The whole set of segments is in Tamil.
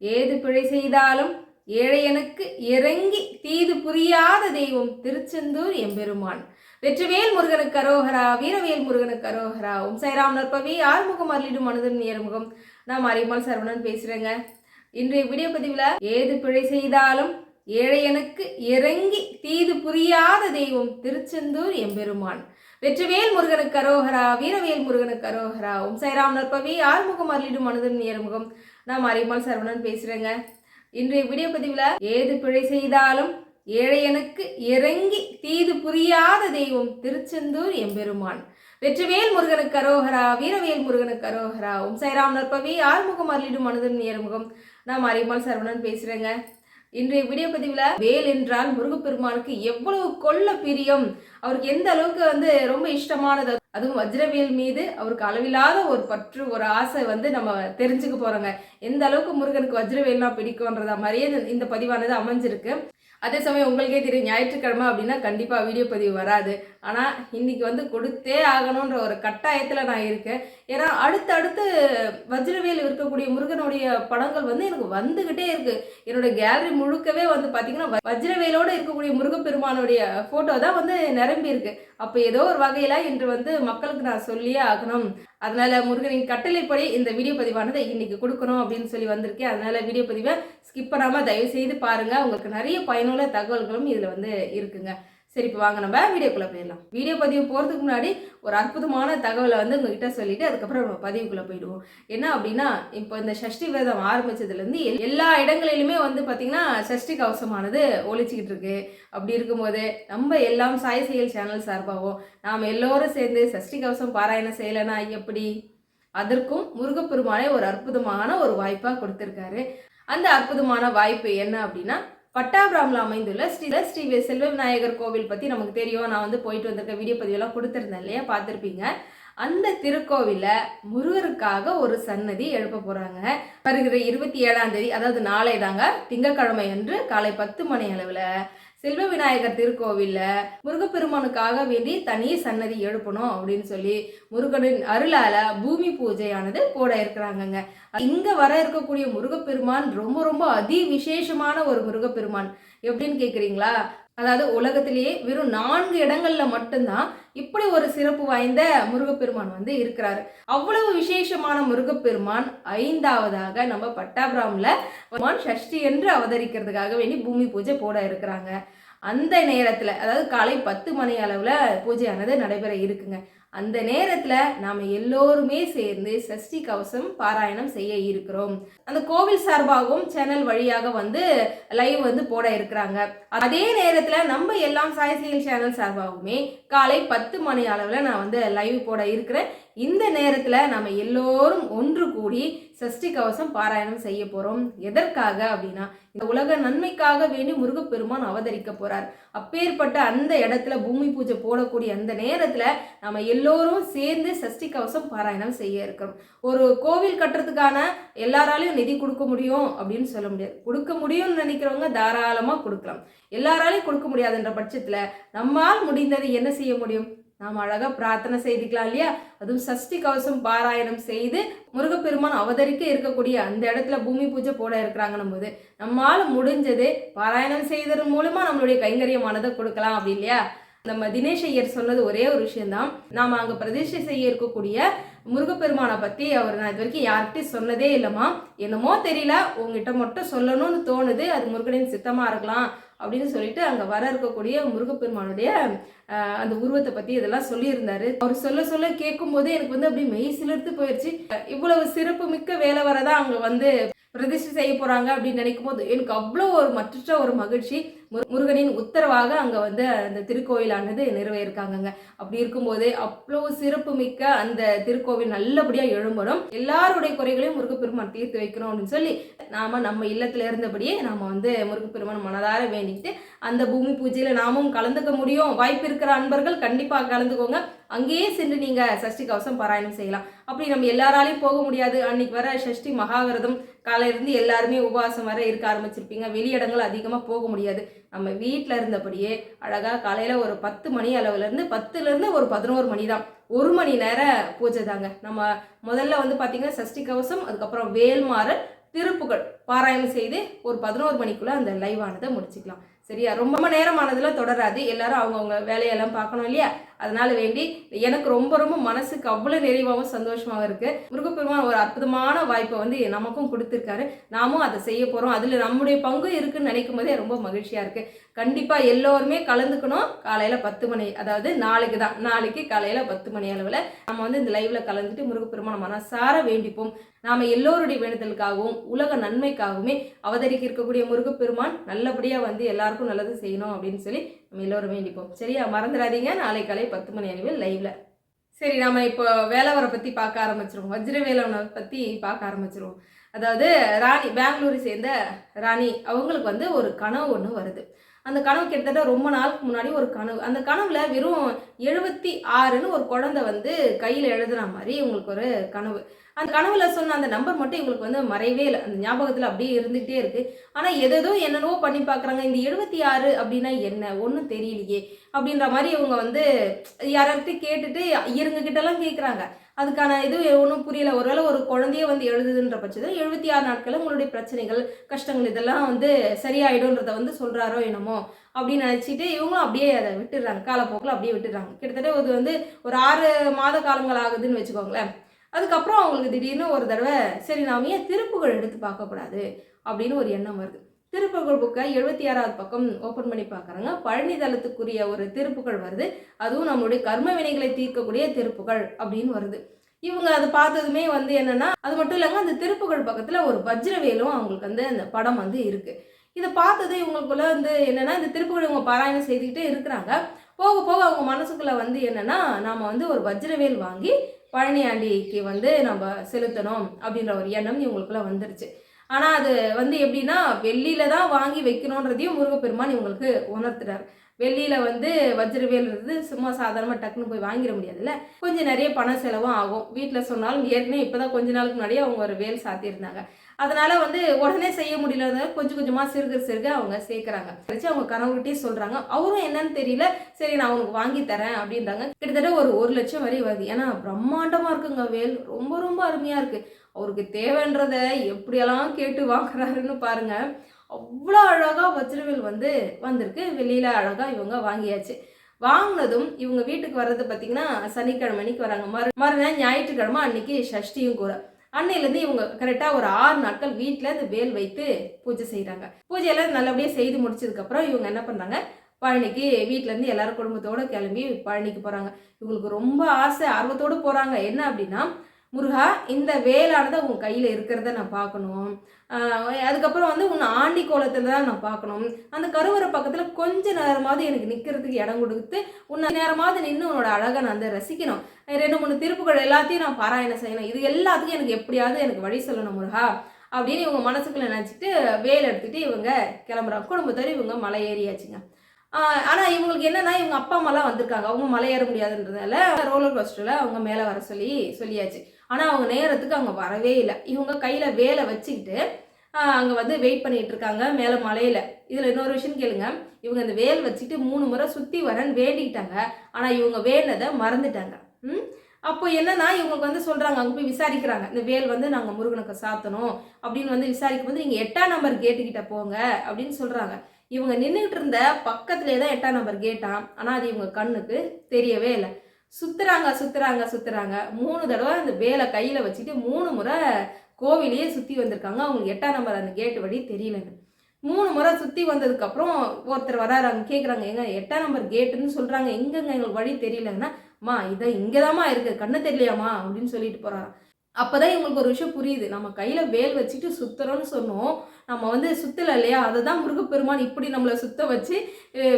ஏது பிழை செய்தாலும் ஏழையனுக்கு இறங்கி தீது புரியாத தெய்வம் திருச்செந்தூர் எம்பெருமான். வெற்றிவேல் முருகனுக்கு அரோகரா வீரவேல் முருகனுக்கு அரோகரா. ஓம் சைராம் நற்பவி ஆறுமுகம் அருளிடும் மனதின் நேர்முகம் நான் அரிமால் சரவணன் பேசுறேங்க. இன்றைய வீடியோ பதிவில் ஏது பிழை செய்தாலும் ஏழையனுக்கு இறங்கி தீது புரியாத தெய்வம் திருச்செந்தூர் எம்பெருமான். வெற்றிவேல் முருகனுக்கு அரோகரா வீரவேல் முருகனுக்கு அரோகரா. ஓம் சைராம் நற்பவி ஆறுமுகம் அருளிடும் மனதின் நேர்முகம் நான் மரியம்மாள் சரவணன் பேசுறேங்க. இன்றைய வீடியோ பதிவில் ஏது பிழை செய்தாலும் ஏழையனுக்கு இறங்கி தீது புரியாத தெய்வம் திருச்செந்தூர் எம்பெருமான். வெற்றிவேல் முருகனுக்கு அரோகரா வீரவேல் முருகனுக்கு அரோகரா ஓம் சைராம் நற்பவி ஆறுமுகம் அருளிடும் மனதின் நேர்முகம் நான் மரியம்மாள் சரவணன் பேசுறேங்க. இன்றைய வீடியோ பதிவில் வேல் என்றால் முருகப்பெருமானுக்கு எவ்வளவு கொள்ள பிரியம்? அவருக்கு எந்த அளவுக்கு வந்து ரொம்ப இஷ்டமானது? அதுவும் வஜ்ரவேல் மீது அவருக்கு அளவில்லாத ஒரு பற்று ஒரு ஆசை வந்து நம்ம தெரிஞ்சுக்க போகிறோங்க எந்த அளவுக்கு முருகனுக்கு வஜ்ரவேல்னா பிடிக்கும்ன்றத மாதிரியே இந்த- இந்த பதிவானது அமைஞ்சிருக்கு. அதே சமயம் உங்களுக்கே தெரியும் ஞாயிற்றுக்கிழமை அப்படின்னா கண்டிப்பாக வீடியோ பதிவு வராது. ஆனால் இன்றைக்கி வந்து கொடுத்தே ஆகணுன்ற ஒரு கட்டாயத்தில் நான் இருக்கேன். ஏன்னா அடுத்தடுத்து வஜ்ரவேல் இருக்கக்கூடிய முருகனுடைய படங்கள் வந்து எனக்கு வந்துக்கிட்டே இருக்குது என்னோட கேலரி முழுக்கவே வந்து பார்த்திங்கன்னா வஜ்ரவேலோடு இருக்கக்கூடிய முருகப்பெருமானுடைய ஃபோட்டோ தான் வந்து நிரம்பி இருக்குது அப்போ ஏதோ ஒரு வகையில் இன்று வந்து மக்களுக்கு நான் சொல்லியே ஆகணும். அதனால முருகனின் கட்டளைப்படி இந்த வீடியோ பதிவானதை இன்னைக்கு கொடுக்கணும் அப்படின்னு சொல்லி வந்திருக்கேன். அதனால வீடியோ பதிவை ஸ்கிப் பண்ணாமல் தயவு செய்து பாருங்க. உங்களுக்கு நிறைய பயனுள்ள தகவல்களும் இதில் வந்து இருக்குங்க. சரி இப்போ வாங்க நம்ம வீடியோக்குள்ளே போயிடலாம். வீடியோ பதிவு போகிறதுக்கு முன்னாடி ஒரு அற்புதமான தகவலை வந்து உங்ககிட்ட சொல்லிட்டு அதுக்கப்புறம் நம்ம பதிவுக்குள்ளே போயிடுவோம். என்ன அப்படின்னா இப்போ இந்த சஷ்டி விரதம் ஆரம்பிச்சதுலேருந்து எல்லா இடங்களிலுமே வந்து பார்த்திங்கன்னா சஷ்டி கவசமானது ஒழிச்சிக்கிட்டு இருக்கு. அப்படி இருக்கும்போது நம்ம எல்லாம் சாய் செயல் சேனல் சார்பாகவும் நாம் எல்லோரும் சேர்ந்து சஷ்டி கவசம் பாராயணம் செய்யலைன்னா எப்படி? அதற்கும் முருகப்பெருமானே ஒரு அற்புதமான ஒரு வாய்ப்பாக கொடுத்துருக்காரு. அந்த அற்புதமான வாய்ப்பு என்ன அப்படின்னா பட்டாபுராமில் அமைந்துள்ள ஸ்ரீ ஸ்ரீ செல்வ விநாயகர் கோவில் பற்றி நமக்கு தெரியும். நான் வந்து போயிட்டு வந்திருக்க வீடியோ பதிவெல்லாம் கொடுத்துருந்தேன் இல்லையா? பார்த்துருப்பீங்க. அந்த திருக்கோவிலில் முருகருக்காக ஒரு சன்னதி எழுப்ப போகிறாங்க வருகிற இருபத்தி ஏழாம் தேதி அதாவது நாளை தாங்க திங்கட்கிழமை அன்று காலை பத்து மணி அளவில் செல்வ விநாயகர் திருக்கோவிலில் முருகப்பெருமானுக்காக வேண்டி தனி சன்னதி எழுப்பணும் அப்படின்னு சொல்லி முருகனின் அருளால பூமி பூஜையானது போட இருக்கிறாங்கங்க. இங்க வர இருக்கக்கூடிய முருகப்பெருமான் ரொம்ப ரொம்ப அதி விசேஷமான ஒரு முருகப்பெருமான். எப்படின்னு கேட்குறீங்களா அதாவது உலகத்திலேயே வெறும் நான்கு இடங்கள்ல மட்டும்தான் இப்படி ஒரு சிறப்பு வாய்ந்த முருகப்பெருமான் வந்து இருக்கிறாரு. அவ்வளவு விசேஷமான முருகப்பெருமான் ஐந்தாவதாக நம்ம பட்டாபிராமில் பெருமான் சஷ்டி என்று அவதரிக்கிறதுக்காக வேண்டி பூமி பூஜை போட இருக்கிறாங்க. அந்த நேரத்தில் அதாவது காலை பத்து மணி அளவில் பூஜையானது நடைபெற இருக்குங்க. அந்த நேரத்துல நாம எல்லோருமே சேர்ந்து சஷ்டி கவசம் பாராயணம் செய்ய இருக்கிறோம். அந்த கோவில் சார்பாகவும் சேனல் வழியாக வந்து லைவ் வந்து போட இருக்கிறாங்க. அதே நேரத்துல நம்ம எல்லாம் சாய் சேனல் சார்பாகவுமே காலை பத்து மணி அளவுல நான் வந்து லைவ் போட இருக்கிறேன். இந்த நேரத்தில் நம்ம எல்லோரும் ஒன்று கூடி சஷ்டி கவசம் பாராயணம் செய்ய போகிறோம் எதற்காக அப்படின்னா இந்த உலக நன்மைக்காக வேண்டி முருகப்பெருமான் அவதரிக்க போகிறார் அப்பேற்பட்ட அந்த இடத்துல பூமி பூஜை போடக்கூடிய அந்த நேரத்தில் நம்ம எல்லோரும் சேர்ந்து சஷ்டி கவசம் பாராயணம் செய்ய இருக்கிறோம். ஒரு கோவில் கட்டுறதுக்கான எல்லாராலையும் நிதி கொடுக்க முடியும் அப்படின்னு சொல்ல முடியாது. கொடுக்க முடியும்னு நினைக்கிறவங்க தாராளமாக கொடுக்கலாம். எல்லாராலையும் கொடுக்க முடியாதுன்ற பட்சத்தில் நம்மால் முடிந்தது என்ன செய்ய முடியும்? நாம் அழகாக பிரார்த்தனை செய்துக்கலாம் இல்லையா? அதுவும் சஷ்டி கவசம் பாராயணம் செய்து முருகப்பெருமான் அவதரிக்க இருக்கக்கூடிய அந்த இடத்துல பூமி பூஜை போட இருக்கிறாங்கன்னும் போது நம்மால் முடிஞ்சது பாராயணம் செய்ததன் மூலமாக நம்மளுடைய கைங்கரியமானதை கொடுக்கலாம் அப்படி இல்லையா? நம்ம தினேஷ் ஐயர் சொன்னது ஒரே ஒரு விஷயம்தான். நாம் அங்கே பிரதிஷ்டை செய்ய இருக்கக்கூடிய முருகப்பெருமானை பற்றி அவர் நான் இது வரைக்கும் யார்கிட்டையும் சொன்னதே இல்லைம்மா. என்னமோ தெரியல உங்ககிட்ட மட்டும் சொல்லணும்னு தோணுது அது முருகனின் சித்தமாக இருக்கலாம் அப்படின்னு சொல்லிட்டு அங்கே வர இருக்கக்கூடிய முருகப்பெருமானுடைய அந்த உருவத்தை பத்தி இதெல்லாம் சொல்லியிருந்தாரு. அவர் சொல்ல சொல்ல கேட்கும் போதே எனக்கு வந்து அப்படியே மெய் சிலிர்த்து போயிடுச்சு இவ்வளவு சிறப்பு மிக்க வேலை வரதான் அவங்க வந்து பிரதிஷ்டை செய்ய போறாங்க அப்படின்னு நினைக்கும் போது எனக்கு அவ்வளோ ஒரு மற்ற ஒரு மகிழ்ச்சி. முருகனின் உத்தரவாக அங்க வந்து அந்த திருக்கோயிலானது நிறைவேறிருக்காங்கங்க. அப்படி இருக்கும்போது அவ்வளோ சிறப்பு மிக்க அந்த திருக்கோவில் நல்லபடியா எழும்பணும். எல்லாருடைய குறைகளையும் முருகப்பெருமான் தீர்த்து வைக்கணும் அப்படின்னு சொல்லி நாம நம்ம இல்லத்துல இருந்தபடியே நாம வந்து முருகப்பெருமான் மனதார வேண்டிக்கிட்டு அந்த பூமி பூஜையில் நாமும் கலந்துக்க முடியும். வாய்ப்பு இருக்கிற அன்பர்கள் கண்டிப்பாக கலந்துக்கோங்க. அங்கேயே சென்று நீங்கள் சஷ்டி கவசம் பாராயணம் செய்யலாம். அப்படி நம்ம எல்லாராலையும் போக முடியாது. அன்னைக்கு வர சஷ்டி மகாவிரதம் காலையில இருந்து எல்லாருமே உபவாசம் வர இருக்க ஆரம்பிச்சிருப்பீங்க. வெளியிடங்கள் அதிகமாக போக முடியாது. நம்ம வீட்டில் இருந்தபடியே அழகாக காலையில் ஒரு பத்து மணி அளவுலேருந்து பத்துலேருந்து ஒரு பதினோரு மணி தான். ஒரு மணி நேரம் பூஜை தாங்க. நம்ம முதல்ல வந்து பார்த்திங்கன்னா சஷ்டி கவசம் அதுக்கப்புறம் வேல்மாறல் திருப்புகள் பாராயணம் செய்து ஒரு பதினோரு மணிக்குள்ளே அந்த லைவ் ஆனதை முடிச்சுக்கலாம். சரியா? ரொம்ப நேரமானதுல தொடராது. எல்லாரும் அவங்கவுங்க வேலையெல்லாம் பார்க்கணும் இல்லையா? அதனால வேண்டி எனக்கு ரொம்ப ரொம்ப மனசுக்கு அவ்வளோ நிறைவாகவும் சந்தோஷமாகவும் இருக்குது முருகப்பெருமான் ஒரு அற்புதமான வாய்ப்பை வந்து நமக்கும் கொடுத்துருக்காரு. நாமும் அதை செய்ய போகிறோம் அதில் நம்முடைய பங்கு இருக்குன்னு நினைக்கும் போதே ரொம்ப மகிழ்ச்சியாக இருக்குது கண்டிப்பாக எல்லோருமே கலந்துக்கணும். காலையில் பத்து மணி அதாவது நாளைக்கு தான். நாளைக்கு காலையில் பத்து மணி அளவில் நம்ம வந்து இந்த லைவில் கலந்துட்டு முருகப்பெருமான மனசார வேண்டிப்போம். நாம் எல்லோருடைய வேண்டுதலுக்காகவும் உலக நன்மைக்காகவுமே அவதரிக்க இருக்கக்கூடிய முருகப்பெருமான் நல்லபடியாக வந்து எல்லாருக்கும் நல்லது செய்யணும் அப்படின்னு சொல்லி நம்ம எல்லோருமே வேண்டிப்போம் சரியா? மறந்துடாதீங்க. நாளை காலை பத்து மணி அளவில் லைவ்ல சரி நாம இப்போ வேலவரை பற்றி பார்க்க ஆரம்பிச்சிருவோம். வஜ்ர வேலவனை பற்றி பார்க்க ஆரம்பிச்சிருவோம். அதாவது ராணி பெங்களூரை சேர்ந்த ராணி அவங்களுக்கு வந்து ஒரு கனவு ஒன்று வருது. அந்த கனவு கிட்டத்தட்ட ரொம்ப நாளுக்கு முன்னாடி ஒரு கனவு. அந்த கனவுல வெறும் எழுபத்தி ஆறுன்னு ஒரு குழந்தை வந்து கையில் எழுதுன மாதிரி உங்களுக்கு ஒரு கனவு. அந்த கனவுல சொன்ன அந்த நம்பர் மட்டும் இவங்களுக்கு வந்து மறையவே இல்லை. அந்த ஞாபகத்தில் அப்படியே இருந்துகிட்டே இருக்கு. ஆனால் எதோ என்னென்னவோ பண்ணி பார்க்குறாங்க இந்த எழுபத்தி ஆறு அப்படின்னா என்ன? ஒன்றும் தெரியலையே. அப்படின்ற மாதிரி இவங்க வந்து யார்கிட்ட கேட்டுட்டு ஐயருங்க கிட்டலாம் கேட்குறாங்க அதுக்கான இது ஒன்றும் புரியல. ஒருவேளை ஒரு குழந்தைய வந்து எழுதுதுன்ற பட்சத்தில் எழுபத்தி ஆறு நாட்களில் உங்களுடைய பிரச்சனைகள் கஷ்டங்கள் இதெல்லாம் வந்து சரியாயிடும்ன்றத வந்து சொல்கிறாரோ என்னமோ அப்படின்னு நினச்சிட்டு இவங்களும் அப்படியே அதை விட்டுடுறாங்க. காலப்போக்கில் அப்படியே விட்டுடுறாங்க. கிட்டத்தட்ட இது வந்து ஒரு ஆறு மாத காலங்கள் ஆகுதுன்னு வச்சுக்கோங்களேன். அதுக்கப்புறம் அவங்களுக்கு திடீர்னு ஒரு தடவை சரி நாம ஏன் திருப்புகள் எடுத்து பார்க்கக்கூடாது? அப்படின்னு ஒரு எண்ணம் வருது. திருப்புகழ் புக்கை எழுபத்தி ஆறாவது பக்கம் ஓப்பன் பண்ணி பார்க்குறாங்க. பழனி தளத்துக்குரிய ஒரு திருப்புகள் வருது. அதுவும் நம்மளுடைய கர்ம வினைகளை தீர்க்கக்கூடிய திருப்புகள் அப்படின்னு வருது. இவங்க அதை பார்த்ததுமே வந்து என்னென்னா அது மட்டும் இல்லைங்க அந்த திருப்புகள் பக்கத்தில் ஒரு வஜ்ரவேலும் அவங்களுக்கு வந்து அந்த படம் வந்து இருக்குது இதை பார்த்தது இவங்களுக்குள்ள வந்து என்னென்னா இந்த திருப்புகழ் இவங்க பாராயணம் செய்துக்கிட்டே இருக்கிறாங்க. போக போக அவங்க மனசுக்குள்ளே வந்து என்னென்னா நாம் வந்து ஒரு வஜ்ரவேல் வாங்கி பழனி ஆண்டிக்கு வந்து நம்ம செலுத்தணும் அப்படின்ற ஒரு எண்ணம் இவங்களுக்குள்ள வந்துருச்சு. ஆனால் அது வந்து எப்படின்னா வெள்ளியில தான் வாங்கி வைக்கணுன்றதையும் முருகப்பெருமான் இவங்களுக்கு உணர்த்துறாரு. வெள்ளியில வந்து வஜ்ரவேல்ன்றது சும்மா சாதாரணமாக டக்குன்னு போய் வாங்கிட முடியாதுல்ல. கொஞ்சம் நிறைய பண செலவும் ஆகும். வீட்டில் சொன்னாலும் ஏற்கனவே இப்போதான் கொஞ்ச நாளுக்கு முன்னாடியே அவங்க ஒரு வேல் சாத்தியிருந்தாங்க. அதனால வந்து உடனே செய்ய முடியல கொஞ்சம் கொஞ்சமாக சிறுக சிறுக அவங்க சேர்க்குறாங்க. வச்சு அவங்க கணவர்கிட்டயே சொல்கிறாங்க அவரும் என்னன்னு தெரியல. சரி நான் அவனுக்கு வாங்கி தரேன் அப்படின்றாங்க. கிட்டத்தட்ட ஒரு ஒரு லட்சம் வரை வருது. ஏன்னா பிரம்மாண்டமாக இருக்குங்க வேல். ரொம்ப ரொம்ப அருமையாக இருக்குது அவருக்கு தேவைன்றத எப்படியெல்லாம் கேட்டு வாங்குறாருன்னு பாருங்க. அவ்வளோ அழகாக வஜ்ரவேல் வந்து வந்திருக்கு. வெளியில் அழகாக இவங்க வாங்கியாச்சு. வாங்கினதும் இவங்க வீட்டுக்கு வர்றது பார்த்தீங்கன்னா சனிக்கிழமை அன்னைக்கு வராங்க. மறு மறுநாள் ஞாயிற்றுக்கிழமை அன்னைக்கு சஷ்டியும் கூட. அன்னையிலேருந்து இவங்க கரெக்டாக ஒரு ஆறு நாட்கள் வீட்டில் இந்த வேல் வைத்து பூஜை செய்கிறாங்க பூஜையெல்லாம் நல்லபடியாக செய்து முடிச்சதுக்கப்புறம் இவங்க என்ன பண்ணுறாங்க பழனிக்கு வீட்டிலேருந்து எல்லாரும் குடும்பத்தோடு கிளம்பி பழனிக்கு போகிறாங்க இவங்களுக்கு ரொம்ப ஆசை ஆர்வத்தோடு போகிறாங்க என்ன அப்படின்னா முருகா இந்த வேலானது உன் கையில் இருக்கிறத நான் பார்க்கணும். அதுக்கப்புறம் வந்து உன்னை ஆண்டி கோலத்தில் தான் நான் பார்க்கணும். அந்த கருவறை பக்கத்தில் கொஞ்ச நேரமாவது எனக்கு நிற்கிறதுக்கு இடம் கொடுத்து உன்னை நேரமாவது நின்று உன்னோட அழகை நான் வந்து ரசிக்கணும். ரெண்டு மூணு திருப்புகள் எல்லாத்தையும் நான் பாராயணம் செய்யணும். இது எல்லாத்துக்கும் எனக்கு எப்படியாவது எனக்கு வழி சொல்லணும் முருகா அப்படின்னு இவங்க மனசுக்குள்ள நினச்சிட்டு வேல் எடுத்துகிட்டு இவங்க கிளம்புறாங்க. குடும்பத்தோடு இவங்க மலை ஏறியாச்சுங்க. ஆனால் இவங்களுக்கு என்னன்னா இவங்க அப்பா அம்மாலாம் வந்திருக்காங்க. அவங்க மலை ஏற முடியாதுன்றதால ரோலர் கோஸ்டரில் அவங்க மேலே வர சொல்லி சொல்லியாச்சு. ஆனால் அவங்க நேரத்துக்கு அவங்க வரவே இல்லை. இவங்க கையில் வேலை வச்சுக்கிட்டு அங்கே வந்து வெயிட் பண்ணிகிட்டு இருக்காங்க மேலே மலையில். இதில் இன்னொரு விஷயம் கேளுங்க. இவங்க இந்த வேல் வச்சுட்டு மூணு முறை சுற்றி வரேன்னு வேண்டிக்கிட்டாங்க. ஆனால் இவங்க வேண்டதை மறந்துட்டாங்க. ம்? அப்போ என்னன்னா இவங்களுக்கு வந்து சொல்கிறாங்க அங்கே போய் விசாரிக்கிறாங்க. இந்த வேல் வந்து நாங்கள் முருகனுக்கு சாத்தணும். அப்படின்னு வந்து விசாரிக்கும் போது நீங்கள் எட்டாம் நம்பர் கேட்டுக்கிட்ட போங்க அப்படின்னு சொல்கிறாங்க இவங்க நின்றுட்டு இருந்த பக்கத்துலேயே தான் எட்டாம் நம்பர் கேட்டான் ஆனால் அது இவங்க கண்ணுக்கு தெரியவே இல்லை. சுத்துறாங்க சுத்துறாங்க சுத்துறாங்க. மூணு தடவை அந்த வேலை கையில் வச்சுட்டு மூணு முறை கோவிலையே சுற்றி வந்திருக்காங்க. அவங்களுக்கு எட்டாம் நம்பர் அந்த கேட்டு வழி தெரியலன்னு மூணு முறை சுற்றி வந்ததுக்கப்புறம் ஒருத்தர் வராரு. அவங்க கேட்குறாங்க எங்க எட்டாம் நம்பர் கேட்டுன்னு சொல்கிறாங்க எங்கெங்க? எங்களுக்கு வழி தெரியலன்னா மா இதை இங்கேதாம்மா இருக்குது கண்ணு தெரியலையாம்மா? அப்படின்னு சொல்லிட்டு போகிறாங்க அப்போதான் இவங்களுக்கு ஒரு விஷயம் புரியுது. நம்ம கையில் வேல் வச்சுட்டு சுத்துறோம்னு சொன்னோம். நம்ம வந்து சுற்றலை இல்லையா? அதை தான் முருகப்பெருமான் இப்படி நம்மளை சுத்த வச்சு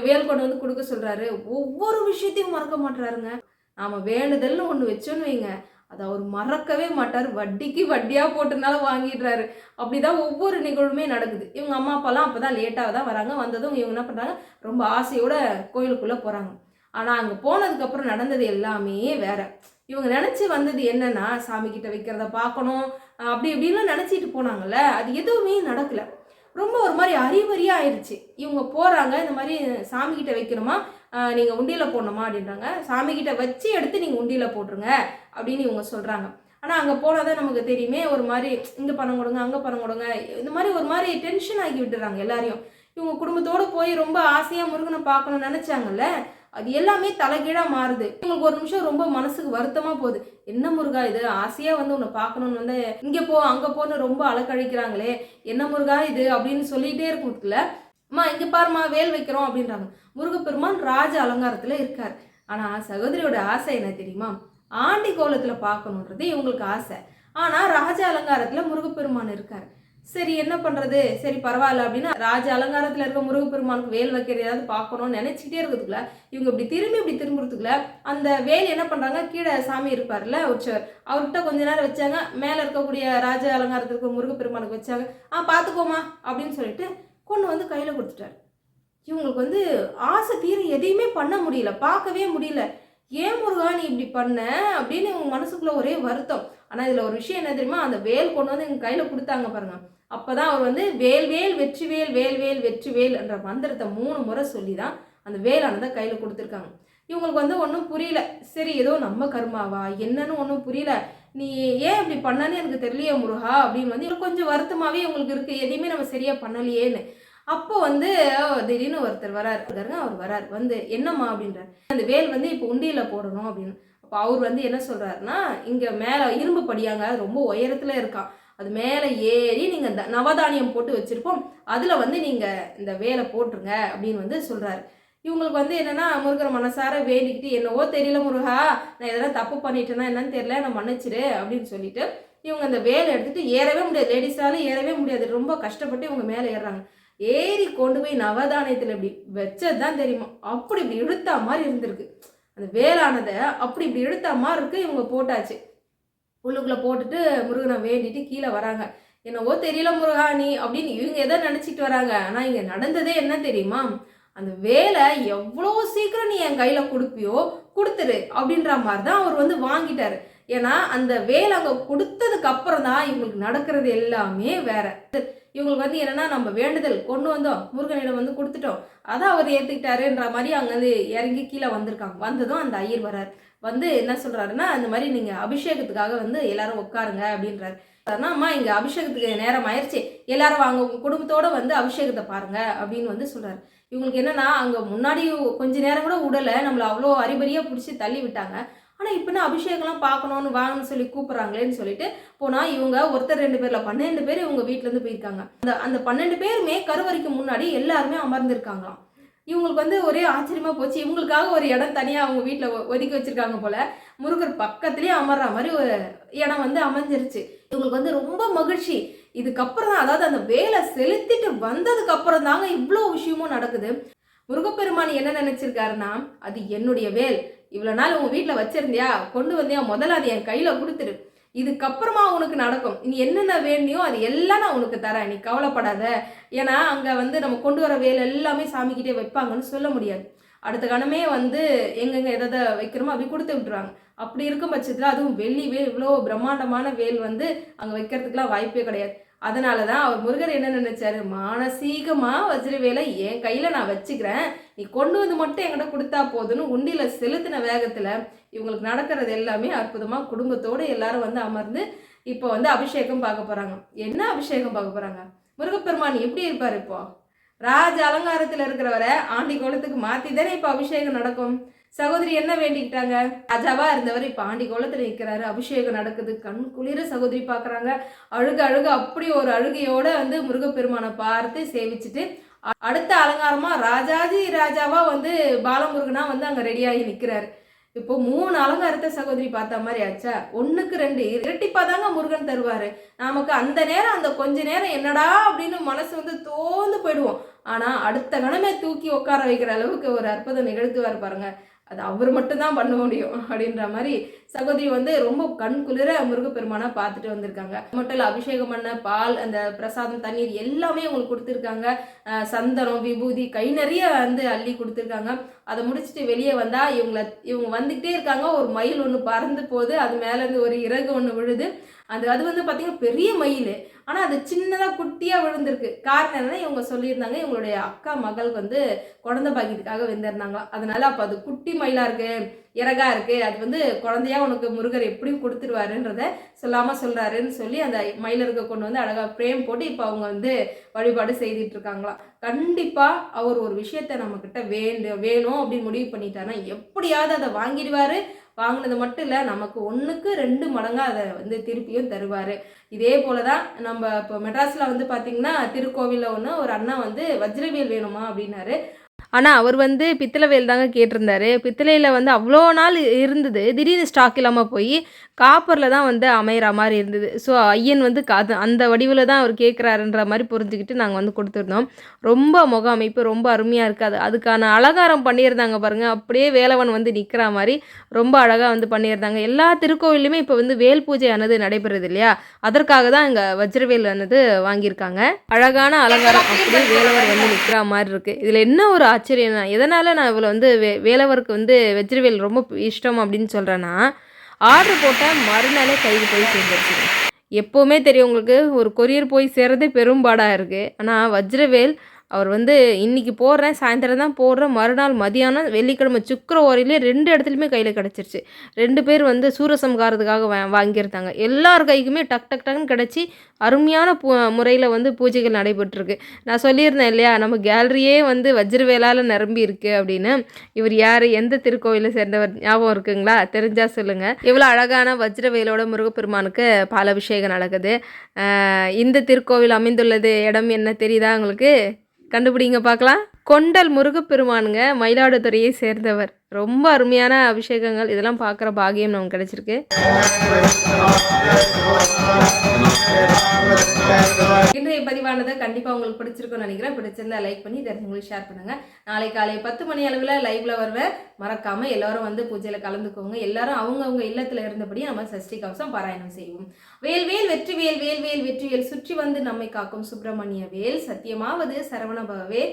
வேல் கொண்டு வந்து கொடுக்க சொல்கிறாரு ஒவ்வொரு விஷயத்தையும் மறக்க மாட்டுறாருங்க நாம் வேண்டுதல்னு ஒன்று வச்சோன்னு வைங்க. அதை அவர் மறக்கவே மாட்டார். வட்டிக்கு வட்டியாக போட்டுனாலும் வாங்கிடுறாரு. அப்படிதான் ஒவ்வொரு நிகழ்வுமே நடக்குது. இவங்க அம்மா அப்பாலாம் அப்போ தான் லேட்டாக தான் வராங்க. வந்ததும் இவங்க என்ன பண்ணுறாங்க ரொம்ப ஆசையோட கோயிலுக்குள்ளே போகிறாங்க ஆனால் அங்கே போனதுக்கப்புறம் நடந்தது எல்லாமே வேற. இவங்க நினச்சி வந்தது என்னன்னா சாமி கிட்ட வைக்கிறத பார்க்கணும். அப்படி இப்படின்லாம் நினச்சிட்டு போனாங்கல்ல அது எதுவுமே நடக்கலை. ரொம்ப ஒரு மாதிரி அறிவறியாக ஆயிடுச்சு இவங்க போகிறாங்க இந்த மாதிரி சாமி கிட்ட வைக்கணுமா? நீங்கள் உண்டியில் போடணுமா அப்படின்றாங்க. சாமிக்கிட்ட வச்சு எடுத்து நீங்கள் உண்டியில் போட்டுருங்க அப்படின்னு இவங்க சொல்கிறாங்க ஆனால் அங்கே போனால் தான் நமக்கு தெரியுமே ஒரு மாதிரி இங்கே பணம் கொடுங்க அங்கே பணம் கொடுங்க இந்த மாதிரி ஒரு மாதிரி டென்ஷன் ஆக்கி விட்டுறாங்க எல்லாரையும். இவங்க குடும்பத்தோடு போய் ரொம்ப ஆசையாக முருகனை பார்க்கணும்னு நினச்சாங்கல்ல அது எல்லாமே தலைகீழாக மாறுது. இவங்களுக்கு ஒரு நிமிஷம் ரொம்ப மனசுக்கு வருத்தமாக போகுது. என்ன முருகா இது? ஆசையாக வந்து உன்னை பார்க்கணும்னு வந்து இங்கே போ அங்கே போன்னு ரொம்ப அலக்கழிக்கிறாங்களே என்ன முருகா இது? அப்படின்னு சொல்லிகிட்டே இருக்கும்ல அம்மா இங்கே பாருமா வேல் வைக்கிறோம் அப்படின்றாங்க. முருகப்பெருமான் ராஜ அலங்காரத்தில் இருக்கார். ஆனால் சகோதரியோட ஆசை என்ன தெரியுமா? ஆண்டி கோலத்தில் பார்க்கணுன்றது இவங்களுக்கு ஆசை. ஆனால் ராஜ அலங்காரத்தில் முருகப்பெருமான் இருக்கார். சரி என்ன பண்ணுறது சரி பரவாயில்ல அப்படின்னா ராஜ அலங்காரத்தில் இருக்க முருகப்பெருமானுக்கு வேல் வைக்கிற ஏதாவது பார்க்கணும்னு நினச்சிக்கிட்டே இருக்கிறதுக்குள்ள இவங்க இப்படி திரும்பி இப்படி திரும்புறதுக்குள்ள அந்த வேல் என்ன பண்ணுறாங்க கீழே சாமி இருப்பார்ல உற்சவர். அவர்கிட்ட கொஞ்ச நேரம் வச்சாங்க. மேலே இருக்கக்கூடிய ராஜ அலங்காரத்துக்கு முருகப்பெருமானுக்கு வச்சாங்க. ஆ பார்த்துக்கோமா அப்படின்னு சொல்லிட்டு கொண்டு வந்து கையில் கொடுத்துட்டார். இவங்களுக்கு வந்து ஆசை தீர எதையுமே பண்ண முடியல பார்க்கவே முடியல. ஏன் முருகா நீ இப்படி பண்ண? அப்படின்னு இவங்க மனசுக்குள்ள ஒரே வருத்தம். ஆனால் இதில் ஒரு விஷயம் என்ன தெரியுமா? அந்த வேல் கொண்டு வந்து எங்கள் கையில் கொடுத்தாங்க பாருங்க. அப்பதான் அவர் வந்து வேல் வேல் வெற்றி வேல் வேல் வேல் வெற்றி வேல் என்ற மந்திரத்தை மூணு முறை சொல்லி தான் அந்த வேலானதை கையில் கொடுத்துருக்காங்க. இவங்களுக்கு வந்து ஒன்றும் புரியல. சரி ஏதோ நம்ம கர்மாவா? என்னன்னு ஒன்றும் புரியல. நீ ஏன் இப்படி பண்ணான்னு எனக்கு தெரியலையே முருகா அப்படின்னு வந்து இவங்களுக்கு கொஞ்சம் வருத்தமாகவே இவங்களுக்கு இருக்குது எதையுமே நம்ம சரியாக பண்ணலையேன்னு. அப்போ வந்து திடீர்னு ஒருத்தர் வரார். பாருங்க அவர் வரார். வந்து என்னம்மா? அப்படின்றார். அந்த வேல் வந்து இப்போ உண்டியில் போடணும் அப்படின்னு. அப்போ அவர் வந்து என்ன சொல்கிறாருன்னா இங்கே மேலே இரும்பு படியாங்க. ரொம்ப உயரத்தில் இருக்கான் அது மேலே ஏறி நீங்கள் நவதானியம் போட்டு வச்சுருப்போம். அதில் வந்து நீங்கள் இந்த வேலை போட்டுருங்க. அப்படின்னு வந்து சொல்கிறாரு இவங்களுக்கு வந்து என்னென்னா முருகர் மனசார வேண்டிக்கிட்டு என்னவோ தெரியல முருகா நான் எதனா தப்பு பண்ணிட்டேன்னா என்னன்னு தெரியல நான் மன்னிச்சிரு அப்படின்னு சொல்லிட்டு இவங்க அந்த வேலை எடுத்துகிட்டு ஏறவே முடியாது. லேடிஸால ஏறவே முடியாது. ரொம்ப கஷ்டப்பட்டு இவங்க மேலே ஏறுறாங்க. ஏறி கொண்டு போய் நவதானியத்தில் இப்படி வச்சது தான் தெரியுமா? அப்படி இப்படி இழுத்தா மாதிரி இருந்திருக்கு. அந்த வேலானதை அப்படி இப்படி இழுத்தா மாதிரி இருக்கு இவங்க போட்டாச்சு. உள்ளுக்குள்ளே போட்டுட்டு முருகனை வேண்டிட்டு கீழே வராங்க. என்னவோ தெரியல முருகா நீ அப்படின்னு இவங்க எதை நினச்சிட்டு வராங்க? ஆனால் இங்கே நடந்ததே என்ன தெரியுமா? அந்த வேலை எவ்வளோ சீக்கிரம் நீ என் கையில் கொடுப்பியோ கொடுத்துரு அப்படின்ற மாதிரி தான் அவர் வந்து வாங்கிட்டாரு. ஏன்னா அந்த வேலை அங்கே கொடுத்ததுக்கு அப்புறம் தான் இவங்களுக்கு நடக்கிறது எல்லாமே வேற. இவங்களுக்கு வந்து என்னன்னா நம்ம வேண்டுதல் கொண்டு வந்தோம். முருகனிடம் வந்து கொடுத்துட்டோம். அதான் அவர் ஏற்றுக்கிட்டாருன்ற மாதிரி அங்கே வந்து இறங்கி கீழே வந்திருக்காங்க. வந்ததும் அந்த ஐயர் வரார் வந்து என்ன சொல்கிறாருன்னா அந்த மாதிரி நீங்கள் அபிஷேகத்துக்காக வந்து எல்லாரும் உட்காருங்க அப்படின்றாரு. அம்மா இங்கே அபிஷேகத்துக்கு நேரம் ஆயிடுச்சு எல்லாரும் வாங்க உங்கள் குடும்பத்தோடு வந்து அபிஷேகத்தை பாருங்க அப்படின்னு வந்து சொல்கிறாரு இவங்களுக்கு என்னன்னா அங்கே முன்னாடி கொஞ்ச நேரம் கூட உடலை நம்மளை அவ்வளோ அறிபறியாக பிடிச்சி தள்ளி விட்டாங்க. ஆனால் இப்போ நான் அபிஷேகம்லாம் பார்க்கணுன்னு வாங்கன்னு சொல்லி கூப்பிட்றாங்களேன்னு சொல்லிட்டு போனால் இவங்க ஒருத்தர் ரெண்டு பேரில் பன்னெண்டு பேர் இவங்க வீட்டிலேருந்து போயிருக்காங்க. அந்த அந்த பன்னெண்டு பேருமே கருவறைக்கு முன்னாடி எல்லாருமே அமர்ந்திருக்காங்களாம். இவங்களுக்கு வந்து ஒரே ஆச்சரியமாக போச்சு. இவங்களுக்காக ஒரு இடம் தனியாக அவங்க வீட்டில் ஒதுக்கி வச்சுருக்காங்க போல். முருகர் பக்கத்துலேயே அமர்ற மாதிரி ஒரு இடம் வந்து அமைஞ்சிருச்சு. இவங்களுக்கு வந்து ரொம்ப மகிழ்ச்சி. இதுக்கப்புறம் தான் அதாவது அந்த வேலை செலுத்திட்டு வந்ததுக்கு அப்புறம் தாங்க இவ்வளோ விஷயமும் நடக்குது. முருகப்பெருமான் என்ன நினைச்சிருக்காருன்னா அது என்னுடைய வேல். இவ்வளோ நாள் உங்கள் வீட்டில் வச்சிருந்தியா? கொண்டு வந்தியா? முதல்ல அது என் கையில் கொடுத்துரு. இதுக்கப்புறமா உனக்கு நடக்கும். நீ என்னென்ன வேண்டியோ அது எல்லாம் நான் உனக்கு தரேன். நீ கவலைப்படாத. ஏன்னா அங்கே வந்து நம்ம கொண்டு வர வேலை எல்லாமே சாமிக்கிட்டே வைப்பாங்கன்னு சொல்ல முடியாது. அடுத்த கணமே வந்து எங்கெங்க எதை வைக்கிறோமோ அப்படி கொடுத்து விட்டுருவாங்க. அப்படி இருக்கும் பட்சத்தில் அதுவும் வெள்ளி வேல் இவ்வளோ பிரம்மாண்டமான வேல் வந்து அங்கே வைக்கிறதுக்குலாம் வாய்ப்பே கிடையாது. அதனால தான் அவர் முருகர் என்ன நினைச்சாரு? மானசீகமாக வஜ்ர வேலை என் கையில் நான் வச்சுக்கிறேன். நீ கொண்டு வந்து மட்டும் என்கிட்ட கொடுத்தா போதுன்னு உண்டியில் செலுத்தின வேகத்தில் இவங்களுக்கு நடக்கிறது எல்லாமே அற்புதமாக குடும்பத்தோடு எல்லாரும் வந்து அமர்ந்து இப்போ வந்து அபிஷேகம் பார்க்க போகிறாங்க என்ன அபிஷேகம் பார்க்க போகிறாங்க முருகப்பெருமான் எப்படி இருப்பார் இப்போ? ராஜ அலங்காரத்தில் இருக்கிறவரை ஆண்டி கோலத்துக்கு மாற்றி தானே இப்போ அபிஷேகம் நடக்கும்? சகோதரி என்ன வேண்டிக்கிட்டாங்க? ராஜாவா இருந்தவர் இப்போ ஆண்டி கோலத்தில் நிற்கிறாரு அபிஷேகம் நடக்குது. கண் குளிர சகோதரி பார்க்குறாங்க அழுக அழுக அப்படி ஒரு அழுகையோட வந்து முருகப்பெருமானை பார்த்து சேவிச்சுட்டு அடுத்த அலங்காரமா ராஜாஜி ராஜாவா வந்து பாலமுருகனா வந்து அங்கே ரெடியாகி நிற்கிறாரு இப்போ மூணு அலங்காரத்தை சகோதரி பார்த்த மாதிரி ஆச்சா? ஒன்றுக்கு ரெண்டு. இரட்டிப்பா தாங்க முருகன் தருவார். நமக்கு அந்த நேரம் அந்த கொஞ்ச நேரம் என்னடா அப்படின்னு மனசு வந்து தோந்து போயிடுவோம். ஆனால் அடுத்த கணமே தூக்கி உட்கார வைக்கிற அளவுக்கு ஒரு அற்புதம் நிகழ்த்துவார் பாருங்க. அது அவர் மட்டும்தான் பண்ண முடியும் அப்படின்ற மாதிரி சகோதரி வந்து ரொம்ப கண் குளிர முருகப்பெருமானா பார்த்துட்டு வந்திருக்காங்க. மட்டும் அபிஷேகம் பண்ண பால் அந்த பிரசாதம் தண்ணீர் எல்லாமே அவங்களுக்கு கொடுத்துருக்காங்க. சந்தனம் விபூதி கை நிறைய வந்து அள்ளி கொடுத்துருக்காங்க. அதை முடிச்சுட்டு வெளியே வந்தால் இவங்கள இவங்க வந்துக்கிட்டே இருக்காங்க. ஒரு மயில் ஒன்று பறந்து போகுது. அது மேலேருந்து ஒரு இறகு ஒன்று விழுது. அது அது வந்து பார்த்தீங்கன்னா பெரிய மயில். ஆனால் அது சின்னதாக குட்டியாக விழுந்திருக்கு. காரணம் என்னன்னா இவங்க சொல்லியிருந்தாங்க இவங்களுடைய அக்கா மகளுக்கு வந்து குழந்தை பாக்கியத்துக்காக வந்திருந்தாங்களாம் அதனால அப்போ அது குட்டி மயிலாக இருக்குது இறகா இருக்குது அது வந்து குழந்தையா உனக்கு முருகர் எப்படியும் கொடுத்துருவாருன்றத சொல்லாமல் சொல்கிறாருன்னு சொல்லி அந்த மயிலருக்கு கொண்டு வந்து அழகாக ஃப்ரேம் போட்டு இப்போ அவங்க வந்து வழிபாடு செய்துட்டு இருக்காங்களாம். கண்டிப்பாக அவர் ஒரு விஷயத்த நம்மக்கிட்ட வேண்டு வேணும் அப்படின்னு முடிவு பண்ணிட்டாருன்னா எப்படியாவது அதை வாங்கிடுவார். வாங்கினது மட்டும் இல்லை நமக்கு ஒன்றுக்கு ரெண்டு மடங்காக அதை வந்து திருப்பியும் தருவார். இதே போல தான் நம்ம இப்போ மெட்ராஸில் வந்து பார்த்திங்கன்னா திருக்கோவிலில் ஒன்று ஒரு அண்ணா வந்து வஜ்ரவேல் வேணுமா அப்படின்னாரு. ஆனால் அவர் வந்து பித்தளை வேல் தாங்க கேட்டிருந்தாரு. பித்தளையில் வந்து அவ்வளோ நாள் இருந்தது. திடீர்னு ஸ்டாக் இல்லாமல் போய் காப்பரில் தான் வந்து அமையிற மாதிரி இருந்தது. ஸோ ஐயன் வந்து கா அந்த வடிவில் தான் அவர் கேட்குறாருன்ற மாதிரி புரிஞ்சுக்கிட்டு நாங்கள் வந்து கொடுத்துருந்தோம். ரொம்ப முக அமைப்பு ரொம்ப அருமையாக இருக்காது. அதுக்கான அலங்காரம் பண்ணியிருந்தாங்க பாருங்கள் அப்படியே வேலவன் வந்து நிற்கிற மாதிரி ரொம்ப அழகாக வந்து பண்ணியிருந்தாங்க. எல்லா திருக்கோவிலுமே இப்போ வந்து வேல் பூஜை ஆனது நடைபெறுது இல்லையா? அதற்காக தான் இங்கே வஜ்ரவேல் ஆனது வாங்கியிருக்காங்க. அழகான அலங்காரம் அப்படியே வேலவர் வந்து நிற்கிற மாதிரி இருக்குது இதில் என்ன ஒரு ஆச்சரியம்னா எதனால் நான் இவ்வளோ வந்து வே வேலவருக்கு வந்து வெஜ்ரவேல் ரொம்ப இஷ்டம் அப்படின்னு சொல்கிறேன்னா ஆர்டர் போட்டால் மறுநாளே கைக்கு போய் சேர்ந்துருச்சு எப்போவுமே தெரியும் உங்களுக்கு ஒரு கொரியர் போய் சேர்றதே பெரும்பாடாக இருக்குது ஆனால் வஜ்ரவேல் அவர் வந்து இன்னைக்கு போடுறேன் சாயந்தரம் தான் போடுறேன் மறுநாள் மதியானம் வெள்ளிக்கிழமை சுக்கர ஓரையிலே ரெண்டு இடத்துலையுமே கையில் கிடச்சிருச்சு. ரெண்டு பேர் வந்து சூரசம்காரத்துக்காக வா வாங்கியிருந்தாங்க. எல்லார் கைக்குமே டக் டக் டக்குன்னு கிடச்சி அருமையான பூ முறையில் வந்து பூஜைகள் நடைபெற்றிருக்கு. நான் சொல்லியிருந்தேன் இல்லையா நம்ம கேலரியே வந்து வஜ்ரவேலால் நிரம்பி இருக்குது அப்படின்னு. இவர் யார் எந்த திருக்கோயிலை சேர்ந்தவர் ஞாபகம் இருக்குங்களா? தெரிஞ்சால் சொல்லுங்கள் இவ்வளோ அழகான வஜ்ரவேலோட முருகப்பெருமானுக்கு பாலாபிஷேகம் நடக்குது. இந்த திருக்கோவில் அமைந்துள்ளது இடம் என்ன தெரியுதா உங்களுக்கு? கண்டுபிடிங்க பார்க்கலாம். கொண்டல் முருகப்பெருமானுங்க மயிலாடுதுறையை சேர்ந்தவர். ரொம்ப அருமையான அபிஷேகங்கள். இதெல்லாம் பார்க்குற பாகியம் நமக்கு கிடைச்சிருக்கு. இன்றைய பதிவானது கண்டிப்பாக உங்களுக்கு பிடிச்சிருக்கும்னு நினைக்கிறேன். பிடிச்சிருந்தா லைக் பண்ணி உங்களுக்கு ஷேர் பண்ணுங்கள் நாளை காலை பத்து மணி அளவில் லைவ்ல வருவேன் மறக்காம எல்லாரும் வந்து பூஜையில் கலந்துக்கோங்க. எல்லாரும் அவங்கவுங்க இல்லத்தில் இருந்தபடி நம்ம சஷ்டி கவசம் பாராயணம் செய்வோம். வேல் வேல் வெற்றி வேல் வேல் வேல் வெற்றி வேல் சுற்றி வந்து நம்மை காக்கும் சுப்பிரமணிய வேல். சத்தியமாவது சரவணபவே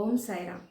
ஓம் சாய்ராம்.